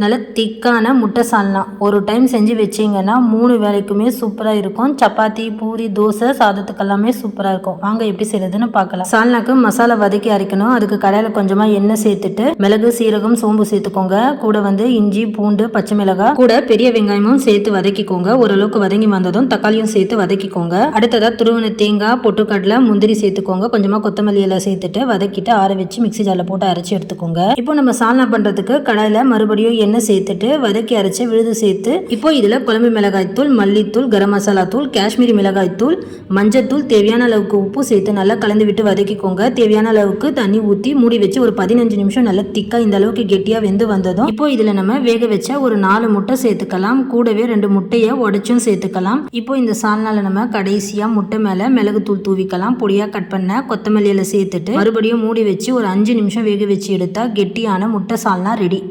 நல்ல திக்கான முட்டை சால்னா. ஒரு டைம் செஞ்சு வச்சிங்கன்னா மூணு வேளைக்குமே சூப்பராக இருக்கும். சப்பாத்தி பூரி தோசை சாதத்துக்கு எல்லாமே சூப்பராக இருக்கும். வாங்க எப்படி செய்யறதுன்னு பார்க்கலாம். சால்னாக்கு மசாலா வதக்கி அரைக்கணும். அதுக்கு கடையில் கொஞ்சமாக எண்ணெய் சேர்த்துட்டு மிளகு சீரகம் சோம்பு சேர்த்துக்கோங்க. கூட வந்து இஞ்சி பூண்டு பச்சை மிளகாய் கூட பெரிய வெங்காயமும் சேர்த்து வதக்கிக்கோங்க. ஓரளவுக்கு வதங்கி வந்ததும் தக்காளியும் சேர்த்து வதக்கிக்கோங்க. அடுத்ததாக துருவன தேங்காய் பொட்டுக்கடலை முந்திரி சேர்த்துக்கோங்க. கொஞ்சமாக கொத்தமல்லி எல்லாம் சேர்த்துட்டு வதக்கிட்டு ஆற வச்சு மிக்ஸி ஜாரில் போட்டு அரைச்சி எடுத்துக்கோங்க. இப்போ நம்ம சால்னா பண்ணுறதுக்கு கடையில் மறுபடியும் எண்ணெய் சேர்த்துட்டு வதக்கி அரைச்சி விழுது சேர்த்து இப்போ இதில் குழம்பு மிளகாய்த்தூள் மல்லித்தூள் கரம் மசாலா தூள் காஷ்மீரி மிளகாய்த்தூள் மஞ்சத்தூள் தேவையான அளவுக்கு உப்பு சேர்த்து நல்லா கலந்து விட்டு வதக்கிக்கோங்க. தேவையான அளவுக்கு தண்ணி ஊற்றி மூடி வச்சு ஒரு பதினஞ்சு நிமிஷம் நல்லா திக்காக இந்த அளவுக்கு கெட்டியாக வெந்து வந்ததும் இப்போ இதில் நம்ம வேக வச்ச ஒரு நாலு முட்டை சேர்த்துக்கலாம். கூடவே ரெண்டு முட்டையை உடச்சும் சேர்த்துக்கலாம். இப்போ இந்த சால்னால நம்ம கடைசியாக முட்டை மேலே மிளகுத்தூள் தூவிக்கலாம். பொடியாக கட் பண்ண கொத்தமல்லியில் சேர்த்துட்டு மறுபடியும் மூடி வச்சு ஒரு அஞ்சு நிமிஷம் வேக வச்சு எடுத்தால் கெட்டியான முட்டை சால்னா ரெடி.